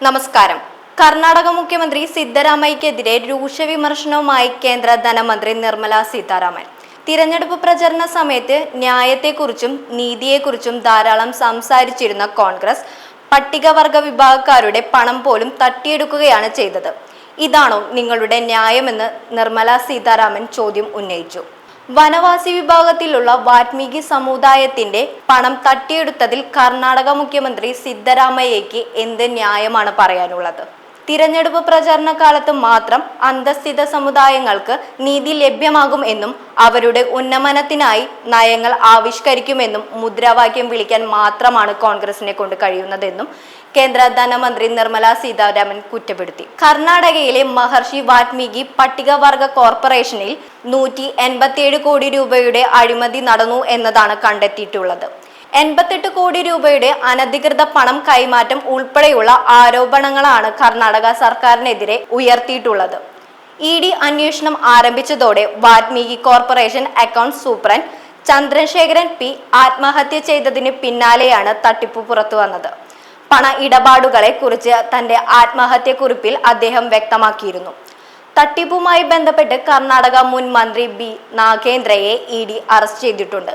നമസ്കാരം. കർണാടക മുഖ്യമന്ത്രി സിദ്ധരാമയ്യക്കെതിരെ രൂക്ഷ വിമർശനവുമായി കേന്ദ്ര ധനമന്ത്രി നിർമ്മല സീതാരാമൻ. തിരഞ്ഞെടുപ്പ് പ്രചരണ സമയത്ത് ന്യായത്തെക്കുറിച്ചും നീതിയെക്കുറിച്ചും ധാരാളം സംസാരിച്ചിരുന്ന കോൺഗ്രസ് പട്ടികവർഗ വിഭാഗക്കാരുടെ പണം പോലും തട്ടിയെടുക്കുകയാണ് ചെയ്തത്. ഇതാണോ നിങ്ങളുടെ ന്യായമെന്ന് നിർമ്മല സീതാരാമൻ ചോദ്യം ഉന്നയിച്ചു. വനവാസി വിഭാഗത്തിലുള്ള വാൽമീകി സമുദായത്തിന്റെ പണം തട്ടിയെടുത്തതിൽ കർണാടക മുഖ്യമന്ത്രി സിദ്ധരാമയ്യയ്ക്ക് എന്ത് ന്യായമാണ് പറയാനുള്ളത്? തിരഞ്ഞെടുപ്പ് പ്രചാരണ കാലത്ത് മാത്രം അന്തസ്ഥിത സമുദായങ്ങൾക്ക് നീതി ലഭ്യമാകും എന്നും അവരുടെ ഉന്നമനത്തിനായി നയങ്ങൾ ആവിഷ്കരിക്കുമെന്നും മുദ്രാവാക്യം വിളിക്കാൻ മാത്രമാണ് കോൺഗ്രസിനെ കൊണ്ട് കഴിയുന്നതെന്നും കേന്ദ്ര ധനമന്ത്രി നിർമ്മല സീതാരാമൻ കുറ്റപ്പെടുത്തി. കർണാടകയിലെ മഹർഷി വാൽമീകി പട്ടികവർഗ കോർപ്പറേഷനിൽ നൂറ്റി എൺപത്തിയേഴ് കോടി രൂപയുടെ അഴിമതി നടന്നു എന്നതാണ് കണ്ടെത്തിയിട്ടുള്ളത്. എൺപത്തെട്ട് കോടി രൂപയുടെ അനധികൃത പണം കൈമാറ്റം ഉൾപ്പെടെയുള്ള ആരോപണങ്ങളാണ് കർണാടക സർക്കാരിനെതിരെ ഉയർത്തിയിട്ടുള്ളത്. ഇ ഡി അന്വേഷണം ആരംഭിച്ചതോടെ Valmiki corporation account superintendent Chandrasekharan P ആത്മഹത്യ ചെയ്തതിന് പിന്നാലെയാണ് തട്ടിപ്പ് പുറത്തു വന്നത്. പണ ഇടപാടുകളെ കുറിച്ച് തന്റെ ആത്മഹത്യ കുറിപ്പിൽ അദ്ദേഹം വ്യക്തമാക്കിയിരുന്നു. തട്ടിപ്പുമായി ബന്ധപ്പെട്ട് കർണാടക മുൻ മന്ത്രി ബി നാഗേന്ദ്രയെ ഇ ഡി അറസ്റ്റ് ചെയ്തിട്ടുണ്ട്.